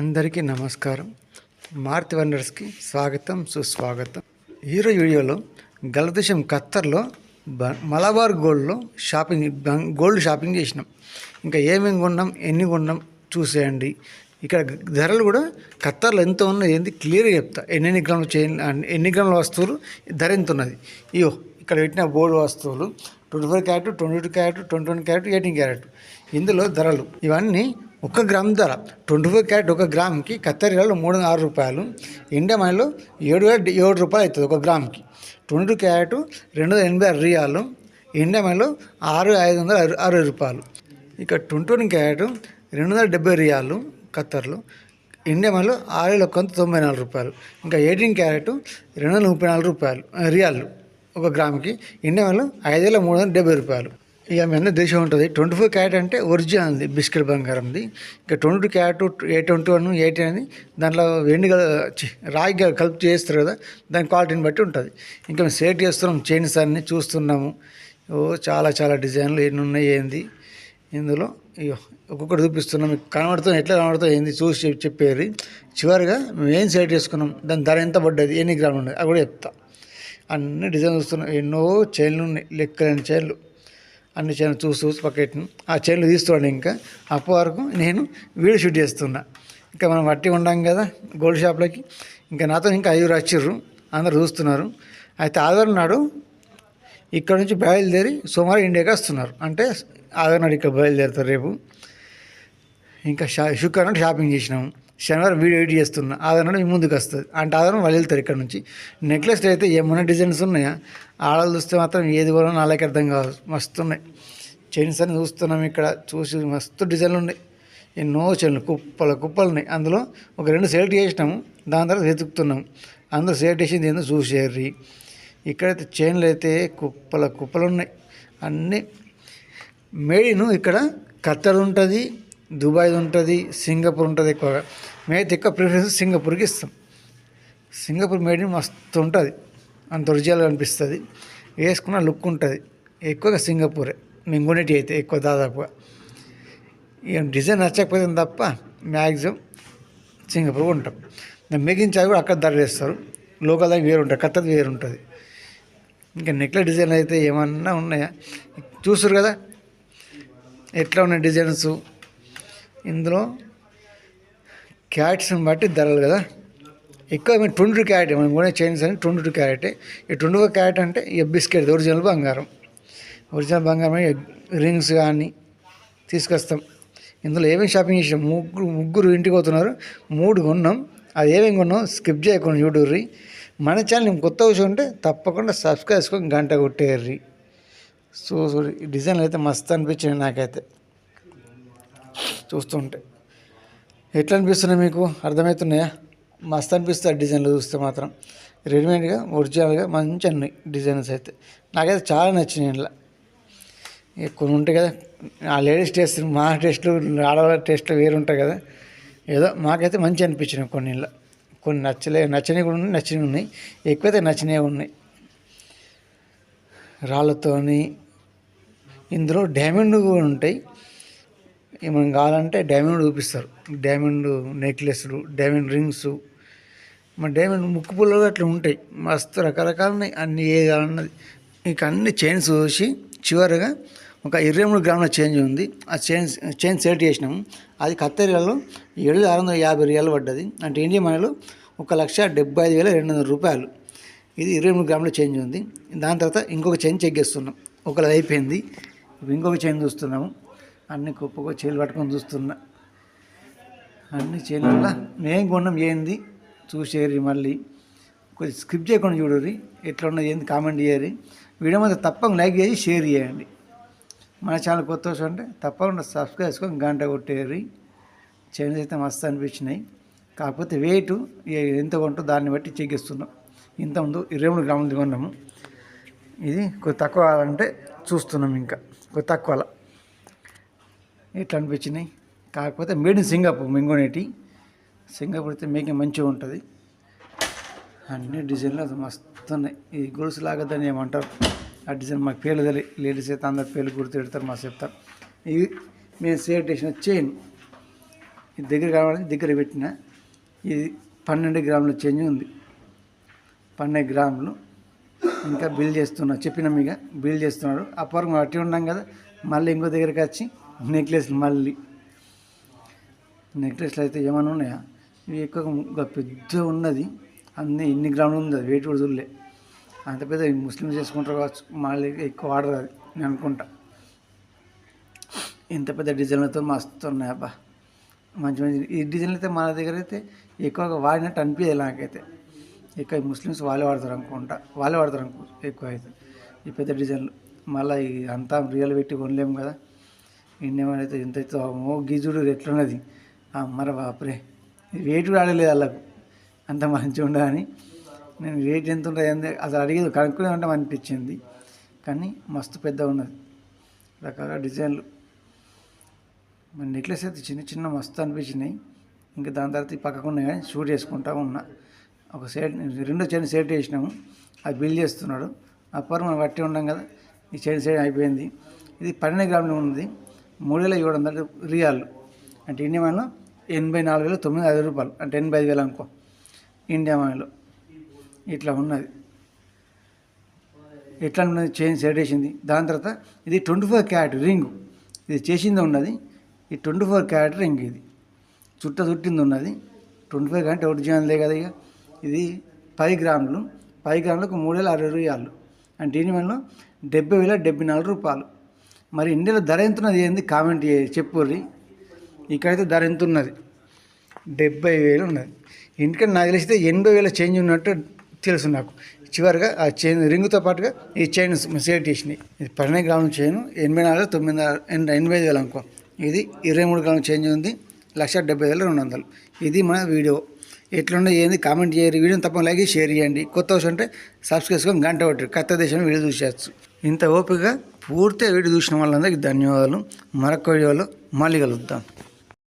అందరికీ నమస్కారం. మారుతి వండర్స్కి స్వాగతం సుస్వాగతం. ఈరోజు వీడియోలో గలదేశం ఖత్తర్లో బ మలబార్ గోల్డ్లో షాపింగ్ గోల్డ్ షాపింగ్ చేసినాం. ఇంకా ఏమేమి కొన్నాం ఎన్ని కొన్నాం చూసేయండి. ఇక్కడ ధరలు కూడా ఖత్తర్లో ఎంత ఉన్నాయి ఏంది క్లియర్గా చెప్తా. ఎన్ని గ్రాములు చే ఎన్ని గ్రాముల వస్తువులు ధర ఎంత ఉన్నది. ఇయో ఇక్కడ పెట్టిన గోల్డ్ వస్తువులు twenty four carat twenty two carat twenty one carat eighteen carat. ఇందులో ధరలు. ఇవన్నీ ఒక గ్రామ్ ధర. ట్వంటీ ఫోర్ క్యారెట్ ఒక గ్రామ్కి కత్తెరలో మూడు వందల ఆరు రూపాయలు. ఇండియా మనీలో ఏడు వేల ఏడు రూపాయలు అవుతుంది ఒక గ్రామ్కి. ట్వంటీ టూ క్యారెట్ రెండు వందల ఎనభై ఆరు రియాలు. ఇండియా మనీలో ఆరు ఐదు వందల అరవై రూపాయలు. ఇక ట్వంటీ వన్ క్యారెట్ రెండు వందల డెబ్బై రియాలు ఖత్తర్లో ఇండియా మనీలో ఆరు వేల కొంత తొంభై నాలుగు రూపాయలు. ఇంకా ఎయిటీన్ క్యారెట్ రెండు వందల ముప్పై నాలుగు రూపాయలు రియాలు ఒక గ్రామ్కి. ఇండియా మనీలో ఐదు వేల మూడు వందల డెబ్బై రూపాయలు. ఇక మీద దేశం ఉంటుంది. ట్వంటీ ఫోర్ క్యారెట్ అంటే ఒరిజినల్ది బిస్కెట్ బంగారంది. ఇక ట్వంటీ టూ క్యారెట్ ఏ ట్వంటీ వన్ ఎయిటీ అని దాంట్లో వెండి రాయి రాగి కలిపి చేస్తారు కదా దాని క్వాలిటీని బట్టి ఉంటుంది. ఇంకా మేము సేట్ చేస్తున్నాం చైన్స్ అన్ని చూస్తున్నాము. ఓ చాలా చాలా డిజైన్లు ఎన్ని ఉన్నాయి ఏంది? ఇందులో అయ్యో ఒక్కొక్కటి చూపిస్తున్నాం. మీకు కనబడుతుంది ఎట్లా కనబడుతుంది ఏంది చూసి చెప్- చెప్పేది. చివరిగా మేము ఏం సెలెక్ట్ చేసుకున్నాం దాని ధర ఎంత పడ్డది ఎన్ని గ్రాములు ఉన్నది అది కూడా చెప్తా. అన్ని డిజైన్ చూస్తున్నాం. ఎన్నో చైన్లు ఉన్నాయి లెక్కలేని చైన్లు. అన్ని చైన్లు చూసి చూసి పక్కెట్టిన ఆ చైన్లు తీస్తున్నాడు ఇంకా. అప్పటి వరకు నేను వీడియో షూట్ చేస్తున్నా. ఇంకా మనం వట్టి ఉండం కదా గోల్డ్ షాప్లోకి. ఇంకా నాతో ఇంకా ఐదుగురు వచ్చిర్రు. అందరు చూస్తున్నారు. అయితే ఆదివారం నాడు ఇక్కడ నుంచి బయలుదేరి సోమవారం ఇండియాకి వస్తున్నారు. అంటే ఆదివారం నాడు ఇక్కడ బయలుదేరుతారు రేపు. ఇంకా షా శుక్రవారం షాపింగ్ చేసినాము. శనివారం వీడియో ఎడిట్ చేస్తున్నా ఆధారం మీ ముందుకు వస్తుంది. అంటే ఆధారం వాళ్ళు వెళ్తారు ఇక్కడ నుంచి. నెక్లెస్ అయితే ఏమైనా డిజైన్స్ ఉన్నాయా? ఆడలు చూస్తే మాత్రం ఏది కూడా నాలుగు అర్థం కాదు మస్తు ఉన్నాయి. చైన్స్ అని చూస్తున్నాం ఇక్కడ. చూసి మస్తు డిజైన్లు ఉన్నాయి. ఎన్నో చైన్లు కుప్పలు కుప్పలు ఉన్నాయి. అందులో ఒక రెండు సెలెక్ట్ చేసినాము. దాని తర్వాత వెతుకుతున్నాము. అందరూ సెలెక్ట్ చేసింది ఏందో చూసేర్రి. ఇక్కడైతే చైన్లు అయితే కుప్పల కుప్పలు ఉన్నాయి. అన్నీ. మేడిను ఇక్కడ ఖత్తర్ ఉంటుంది. దుబాయ్ ఉంటుంది సింగపూర్ ఉంటుంది ఎక్కువగా. మేమైతే ఎక్కువ ప్రిఫరెన్స్ సింగపూర్కి ఇస్తాం. సింగపూర్ మేడ్ మస్తు ఉంటుంది. అంత రుచిగా అనిపిస్తుంది. వేసుకున్న లుక్ ఉంటుంది. ఎక్కువగా సింగపూరే. మేము కొనేటి అయితే ఎక్కువ దాదాపుగా. ఇక డిజైన్ నచ్చకపోతే తప్ప మ్యాక్సిమం సింగపూర్ ఉంటాం ఇంకా మిగిలిన చాయ్ కూడా అక్కడ ధర వేస్తారు. లోకల్ దానికి వేరు ఉంటుంది. కత్తది వేరు ఉంటుంది. ఇంకా నెక్లెస్ డిజైన్ అయితే ఏమన్నా ఉన్నాయా? చూస్తారు కదా? ఎట్లా ఉన్నాయి డిజైన్స్? ఇందులో క్యారెట్స్ని బట్టి ధరలు కదా. ఎక్కువ మేము ట్వంటీ టూ క్యారెట్ మనం కొనే చైన్స్ అని ట్వంటీ టూ క్యారెట్. ఈ ట్వంటీ ఫోర్ క్యారెట్ అంటే ఇక బిస్కెట్ ఒరిజినల్ బంగారం. ఒరిజినల్ బంగారం రింగ్స్ కానీ తీసుకొస్తాం. ఇందులో ఏమేమి షాపింగ్ చేసాం? ముగ్గురు ముగ్గురు ఇంటికి పోతున్నారు. మూడు కొన్నాం. అది ఏమేమి కొన్నాం? స్కిప్ చేయకుండా చూడుర్రి. మన ఛానల్ కొత్త విషయం ఉంటే తప్పకుండా సబ్స్క్రైబ్ చేసుకొని గంట కొట్టేర్రి. సో సో డిజైన్లు అయితే మస్తు అనిపించింది నాకైతే. చూస్తుంటే ఎట్లా అనిపిస్తున్నాయి మీకు? అర్థమవుతున్నాయా? మస్తు అనిపిస్తుంది ఆ డిజైన్లు చూస్తే మాత్రం. రెడీమేడ్గా ఒరిజినల్గా మంచి అన్ని డిజైన్స్ అయితే. నాకైతే చాలా నచ్చినాయి ఇంట్లో కొన్ని ఉంటాయి కదా ఆ లేడీస్ టేస్ట్ మా టేస్ట్లు ఆడవాళ్ళ టేస్ట్లు వేరు ఉంటాయి కదా. ఏదో మాకైతే మంచి అనిపించినాయి కొన్ని ఇళ్ళ కొన్ని నచ్చలే నచ్చనివి కూడా ఉన్నాయి నచ్చినవి ఉన్నాయి. ఎక్కువైతే నచ్చినవి ఉన్నాయి. రాళ్ళతోని ఇందులో డైమండ్ కూడా ఉంటాయి. ఏమైనా మనం కావాలంటే డైమండ్ చూపిస్తారు. డైమండ్ నెక్లెస్లు డైమండ్ రింగ్స్. మన డైమండ్ ముక్కు పుల్లలు అట్లా ఉంటాయి. మస్తు రకరకాలున్నాయి. అన్ని ఏ కావాలన్నది. మీకు అన్ని చైన్స్ చూసి చివరిగా ఒక ఇరవై మూడు గ్రాముల చేంజ్ ఉంది. ఆ చైన్స్ చైన్ సెలెక్ట్ చేసినాము. అది కత్తెరియాలో ఏడు ఆరు వందల యాభై రియాలు పడ్డది. అంటే ఇండియా మనీలో ఒక లక్ష డెబ్బై ఐదు వేల రెండు వందల రూపాయలు. ఇది ఇరవై మూడు గ్రాముల చేంజ్ ఉంది. దాని తర్వాత ఇంకొక చైన్ చెక్ చేస్తున్నాం. ఒకటి అయిపోయింది. ఇంకొక చైన్ చూస్తున్నాము. అన్ని కుప్పగా చేలు పట్టుకొని చూస్తున్నా. అన్ని చైన్ల మేము కొన్నాం ఏంది? చూసేరి మళ్ళీ. కొద్ది స్కిప్ చేయకుండా చూడరి ఎట్లా ఉన్నది ఏంది కామెంట్ చేయరి వీడియో మీద తప్పకుండా లైక్ చేసి షేర్ చేయండి. మన ఛానల్ కొత్త వచ్చి అంటే తప్పకుండా సబ్స్క్రైబ్ చేసుకొని గంట కొట్టేరి చైన్స్ అయితే మస్తు అనిపించినాయి. కాకపోతే వెయిట్ ఎంత కొంటో దాన్ని బట్టి చెక్కిస్తున్నాం ఇంత ముందు ఇరవై మూడు గ్రాములు కొన్నాము. ఇది కొద్ది తక్కువ కావాలంటే చూస్తున్నాం ఇంకా. కొద్ది తక్కువ ఇట్లా అనిపించినాయి కాకపోతే మేడ్ ఇన్ సింగపూర్ మింగోనేటి. సింగపూర్ అయితే మేకింగ్ మంచిగా ఉంటుంది. అన్ని డిజైన్లు అది మస్తు ఉన్నాయి ఈ గొలుసు లాగద్దని ఏమంటారు? ఆ డిజైన్ మాకు పేర్లు తెలియ లేడీస్ అయితే అందరు పేర్లు గుర్తు పెడతారు మాకు చెప్తారు. ఇది మేము సేట్ చేసిన చైన్ ఇది దగ్గర కావాలని దగ్గర పెట్టిన ఇది పన్నెండు గ్రాముల చేంజ్ ఉంది. పన్నెండు గ్రాములు. ఇంకా బిల్ చేస్తున్నా చెప్పిన మీగా బిల్ చేస్తున్నాడు. అప్పవరకు అట్టి ఉన్నాం కదా మళ్ళీ ఇంకో దగ్గరికి వచ్చి నెక్లెస్లు మళ్ళీ. నెక్లెస్లు అయితే ఏమైనా ఉన్నాయా? ఇవి ఎక్కువ పెద్ద ఉన్నది. అన్ని ఎన్ని గ్రాములు ఉంది అది? వెయిట్ కూడా చూడలే. అంత పెద్ద ముస్లిమ్స్ చేసుకుంటారు కావచ్చు. మళ్ళీ ఎక్కువ వాడరు అది నేను అనుకుంటా. ఇంత పెద్ద డిజైన్లతో మస్తు ఉన్నాయి అబ్బా. మంచి మంచి ఈ డిజైన్లు అయితే మన దగ్గర అయితే ఎక్కువగా వాడినట్టు అనిపించదు నాకైతే. ఎక్కువ ముస్లిమ్స్ వాళ్ళే వాడతారు అనుకుంటా. వాళ్ళే వాడతారు అనుకో ఎక్కువ అయితే ఈ పెద్ద డిజైన్లు. మళ్ళీ అంతా రియల్ పెట్టి కొనలేము కదా. ఇండియన్ ఇంత అయితే ఓ గీజుడు ఎట్లున్నది అమ్మర బాపరే రేటు కూడా అడగలేదు వాళ్ళకు. అంత మంచిగా ఉండదని నేను రేట్ ఎంత ఉంటుంది ఏంది అసలు అడిగేది కనుక్కునే ఉంటాం అనిపించింది. కానీ మస్తు పెద్ద ఉన్నది. రకరకాల డిజైన్లు. మన నెక్లెస్ అయితే చిన్న చిన్న మస్తు అనిపించినాయి. ఇంకా దాని తర్వాత పక్కకుండా కానీ షూట్ చేసుకుంటా ఉన్నా. ఒక సైడ్ రెండో చైన్ సెట్ చేసినాము. అది బిల్ చేస్తున్నాడు. అప్పర్ మనం బట్టి ఉన్నాం కదా ఈ చైన్ సైడ్ అయిపోయింది. ఇది పన్నెండు గ్రాములు ఉన్నది. మూడు వేల ఏడు వందల రియాలు. అంటే ఇండియా మనీలో ఎనభై నాలుగు వేల తొమ్మిది ఐదు రూపాయలు. అంటే ఎనభై ఐదు వేలు అనుకో. ఇండియా మనీలో ఇట్లా ఉన్నది. ఎట్లా ఉన్నది? చైన్ సెట్ చేసింది దాని తర్వాత ఇది ట్వంటీ ఫోర్ క్యారెట్ రింగ్. ఇది చేసింది ఉన్నది. ఈ ట్వంటీ ఫోర్ క్యారెట్ రింగ్ ఇది. చుట్ట చుట్టింది ఉన్నది. ట్వంటీ ఫైవ్ అంటే ఒకటి కదా ఇక. ఇది పది గ్రాములు. పది గ్రాములకు మూడు వేల అరవై రూపాయలు. అంటే దీని వల్ల డెబ్బై వేల డెబ్బై నాలుగు రూపాయలు. మరి ఇండియాలో ధర ఎంత ఉన్నది ఏంది? కామెంట్ చెప్పుర్రి ఇక్కడైతే ధర ఎంత ఉన్నది డెబ్బై వేలు ఉన్నది. ఎందుకంటే నాకు తెలిస్తే ఎనభై వేల చేంజ్ ఉన్నట్టు తెలుసు నాకు. చివరిగా ఆ చైన్ రింగుతో పాటుగా ఈ చైన్ సెలెక్ట్ చేసినాయి. ఇది పన్నెండు గ్రాముల చైన్ ఎనభై నాలుగు తొమ్మిది ఎనభై ఎనభై ఐదు వేలు అనుకో. ఇది ఇరవై మూడు గ్రాముల చేంజ్ ఉంది లక్ష డెబ్బై వేల రెండు వందలు. ఇది మన వీడియో. ఎట్లుండే ఏంది? కామెంట్ చేయరు వీడియోని తప్పని లైక్ షేర్ చేయండి. కొత్త వచ్చి అంటే సబ్స్క్రైబ్ చేసుకొని గంట ఒకటి కొత్త దేశం వీడియో చూసేయచ్చు ఇంత ఓపికగా పూర్తిగా వీడియో చూసిన వాళ్ళందరికీ ధన్యవాదాలు. మరొక వీడియోలో మళ్ళీ కలుద్దాం.